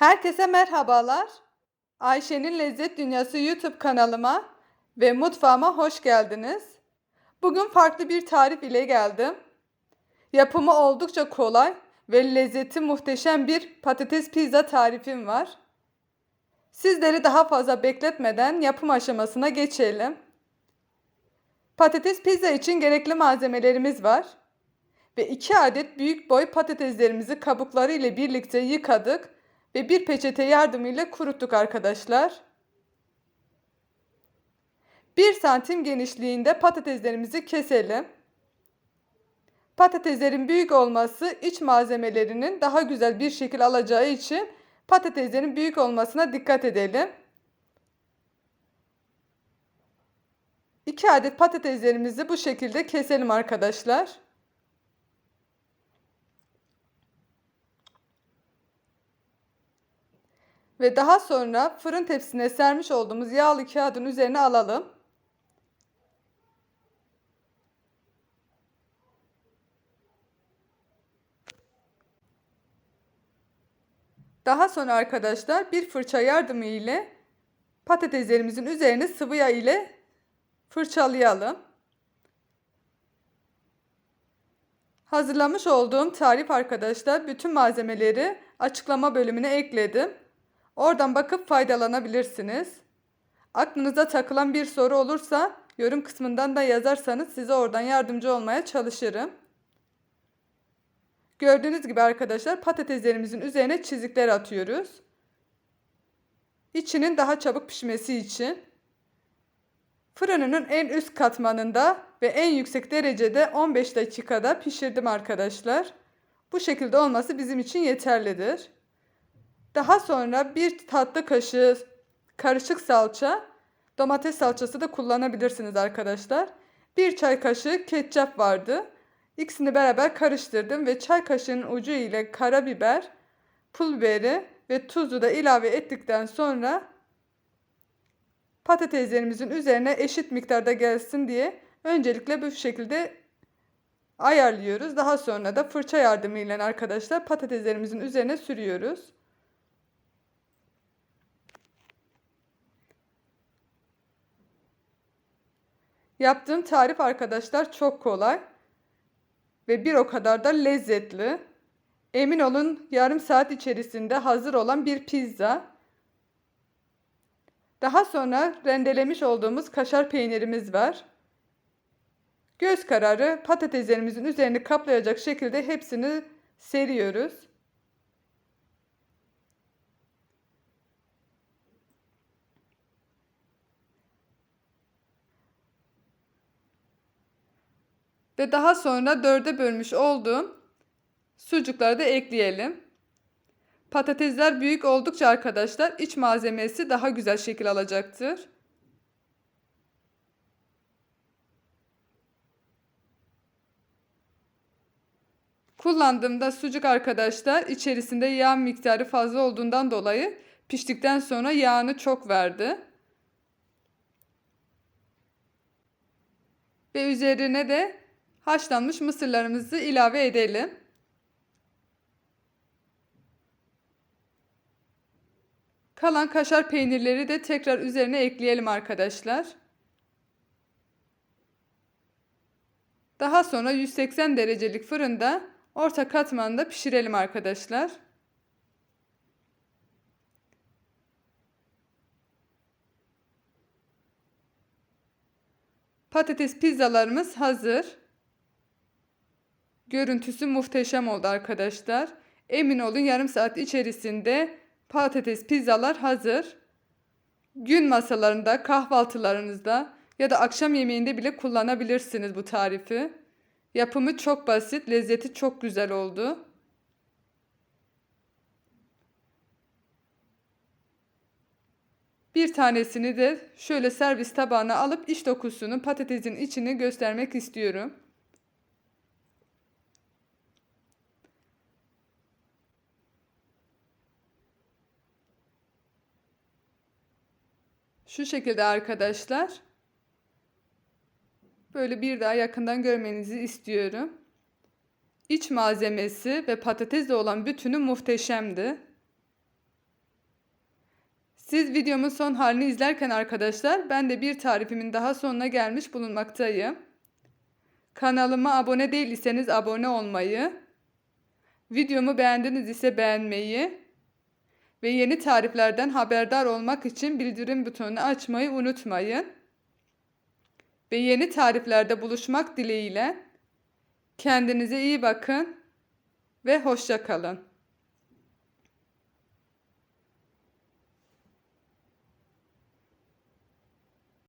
Herkese merhabalar. Ayşe'nin Lezzet Dünyası YouTube kanalıma ve mutfağıma hoş geldiniz. Bugün farklı bir tarif ile geldim. Yapımı oldukça kolay ve lezzeti muhteşem bir patates pizza tarifim var. Sizleri daha fazla bekletmeden yapım aşamasına geçelim. Patates pizza için gerekli malzemelerimiz var. Ve 2 adet büyük boy patateslerimizi kabukları ile birlikte yıkadık ve bir peçete yardımıyla kuruttuk arkadaşlar. 1 santim genişliğinde patateslerimizi keselim. Patateslerin büyük olması iç malzemelerinin daha güzel bir şekil alacağı için patateslerin büyük olmasına dikkat edelim. 2 adet patateslerimizi bu şekilde keselim arkadaşlar. Ve daha sonra fırın tepsisine sermiş olduğumuz yağlı kağıdın üzerine alalım. Daha sonra arkadaşlar bir fırça yardımı ile patateslerimizin üzerine sıvı yağ ile fırçalayalım. Hazırlamış olduğum tarif arkadaşlar bütün malzemeleri açıklama bölümüne ekledim. Oradan bakıp faydalanabilirsiniz. Aklınıza takılan bir soru olursa yorum kısmından da yazarsanız size oradan yardımcı olmaya çalışırım. Gördüğünüz gibi arkadaşlar patateslerimizin üzerine çizikler atıyoruz. İçinin daha çabuk pişmesi için. Fırınının en üst katmanında ve en yüksek derecede 15 dakikada pişirdim arkadaşlar. Bu şekilde olması bizim için yeterlidir. Daha sonra bir tatlı kaşığı karışık salça, domates salçası da kullanabilirsiniz arkadaşlar. Bir çay kaşığı ketçap vardı. İkisini beraber karıştırdım ve çay kaşığının ucu ile karabiber, pul biberi ve tuzu da ilave ettikten sonra patateslerimizin üzerine eşit miktarda gelsin diye öncelikle bu şekilde ayarlıyoruz. Daha sonra da fırça yardımıyla arkadaşlar patateslerimizin üzerine sürüyoruz. Yaptığım tarif arkadaşlar çok kolay ve bir o kadar da lezzetli. Emin olun yarım saat içerisinde hazır olan bir pizza. Daha sonra rendelemiş olduğumuz kaşar peynirimiz var. Göz kararı patateslerimizin üzerini kaplayacak şekilde hepsini seriyoruz. Ve daha sonra dörde bölmüş olduğum sucukları da ekleyelim. Patatesler büyük oldukça arkadaşlar iç malzemesi daha güzel şekil alacaktır. Kullandığımda sucuk arkadaşlar içerisinde yağ miktarı fazla olduğundan dolayı piştikten sonra yağını çok verdi. Ve üzerine de haşlanmış mısırlarımızı ilave edelim. Kalan kaşar peynirleri de tekrar üzerine ekleyelim arkadaşlar. Daha sonra 180 derecelik fırında orta katmanda pişirelim arkadaşlar. Patates pizzalarımız hazır. Görüntüsü muhteşem oldu arkadaşlar. Emin olun yarım saat içerisinde patates pizzalar hazır. Gün masalarında, kahvaltılarınızda ya da akşam yemeğinde bile kullanabilirsiniz bu tarifi. Yapımı çok basit, lezzeti çok güzel oldu. Bir tanesini de şöyle servis tabağına alıp iç dokusunu patatesin içini göstermek istiyorum. Şu şekilde arkadaşlar. Böyle bir daha yakından görmenizi istiyorum. İç malzemesi ve patatesle olan bütünü muhteşemdi. Siz videomun son halini izlerken arkadaşlar ben de bir tarifimin daha sonuna gelmiş bulunmaktayım. Kanalıma abone değilseniz abone olmayı, videomu beğendiniz ise beğenmeyi ve yeni tariflerden haberdar olmak için bildirim butonunu açmayı unutmayın. Ve yeni tariflerde buluşmak dileğiyle kendinize iyi bakın ve hoşça kalın.